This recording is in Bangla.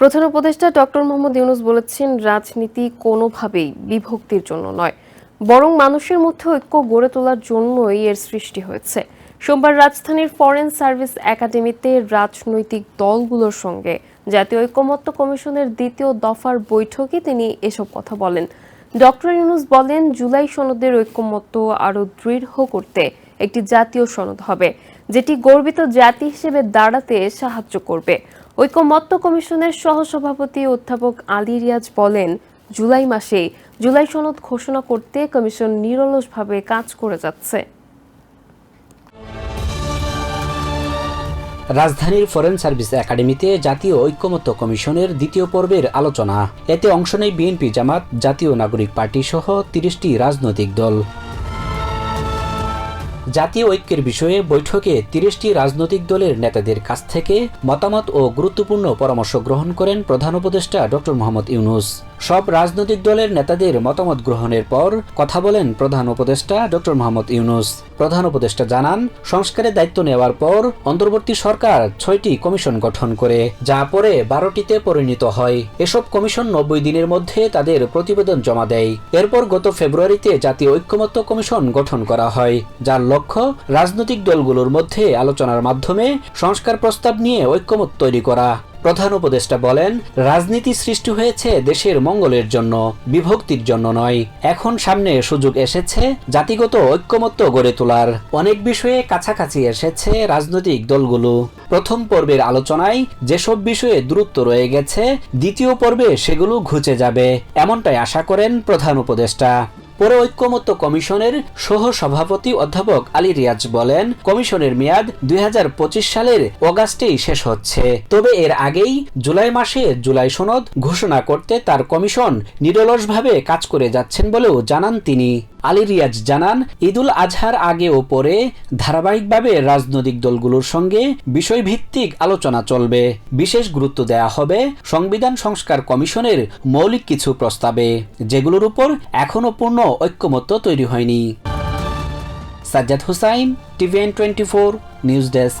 প্রধান উপদেষ্টা ডক্টর মোহাম্মদ ইউনুস বলেছেন, রাজনীতি কোনোভাবেই বিভক্তির জন্য নয়, বরং মানুষের মধ্যে ঐক্য গড়ে তোলার জন্যই এর সৃষ্টি হয়েছে। সোমবার রাজধানীর ফরেন সার্ভিস একাডেমিতে রাজনৈতিক দলগুলোর সঙ্গে জাতীয় ঐক্যমত্য কমিশনের দ্বিতীয় দফার বৈঠকে তিনি এসব কথা বলেন। ডক্টর ইউনুস বলেন, জুলাই সনদের ঐক্যমত্য আরও দৃঢ় করতে একটি জাতীয় সনদ হবে, যেটি গর্বিত জাতি হিসেবে দাঁড়াতে সাহায্য করবে। ঐক্যমত্য কমিশনের সহসভাপতি অধ্যাপক আলী রিয়াজ বলেন, জুলাই মাসে জুলাই সনদ ঘোষণা করতে কমিশন নিরলসভাবে কাজ করে যাচ্ছে। রাজধানীর ফরেন সার্ভিস একাডেমিতে জাতীয় ঐক্যমত্য কমিশনের দ্বিতীয় পর্বের আলোচনা। এতে অংশ নেয় বিএনপি জামাত, জাতীয় নাগরিক পার্টি সহ তিরিশটি রাজনৈতিক দল। জাতীয় ঐক্যের বিষয়ে বৈঠকে তিরিশটি রাজনৈতিক দলের নেতাদের কাছ থেকে মতামত ও গুরুত্বপূর্ণ পরামর্শ গ্রহণ করেন প্রধান উপদেষ্টা ড মোহাম্মদ ইউনুস। সব রাজনৈতিক দলের নেতাদের মতামত গ্রহণের পর কথা বলেন প্রধান উপদেষ্টা ডক্টর মোহাম্মদ ইউনুস। প্রধান উপদেষ্টা জানান, সংস্কারের দায়িত্ব নেওয়ার পর অন্তর্বর্তী সরকার ছয়টি কমিশন গঠন করে, যা পরে বারোটিতে পরিণত হয়। এসব কমিশন নব্বই দিনের মধ্যে তাদের প্রতিবেদন জমা দেয়। এরপর গত ফেব্রুয়ারিতে জাতীয় ঐক্যমত্য কমিশন গঠন করা হয়, যার লক্ষ্য রাজনৈতিক দলগুলোর মধ্যে আলোচনার মাধ্যমে সংস্কার প্রস্তাব নিয়ে ঐক্যমত তৈরি করা। প্রধান উপদেষ্টা বলেন, রাজনীতি সৃষ্টি হয়েছে দেশের মঙ্গলের জন্য, বিভক্তির জন্য নয়। এখন সামনে সুযোগ এসেছে, জাতিগত ঐক্যমত্য গড়ে তোলার। অনেক বিষয়ে কাছাকাছি এসেছে রাজনৈতিক দলগুলো। প্রথম পর্বের আলোচনায় যেসব বিষয়ে দূরত্ব রয়ে গেছে, দ্বিতীয় পর্বে সেগুলো ঘুচে যাবে, এমনটাই আশা করেন প্রধান উপদেষ্টা। পরে ঐক্যমত্য কমিশনের সহ সভাপতি অধ্যাপক আলী রিয়াজ বলেন, কমিশনের মেয়াদ দুই হাজার পঁচিশ সালের অগাস্টেই শেষ হচ্ছে। তবে এর আগেই জুলাই মাসে জুলাই সনদ ঘোষণা করতে তার কমিশন নিরলসভাবে কাজ করে যাচ্ছেন বলেও জানান তিনি। আলী রিয়াজ জানান, ঈদুল আজহার আগে ও পরে ধারাবাহিকভাবে রাজনৈতিক দলগুলোর সঙ্গে বিষয়ভিত্তিক আলোচনা চলবে। বিশেষ গুরুত্ব দেয়া হবে সংবিধান সংস্কার কমিশনের মৌলিক কিছু প্রস্তাবে, যেগুলোর উপর এখনও পূর্ণ ঐক্যমত্য তৈরি হয়নি। Sajjad Hussain, TVN twenty four, news desk.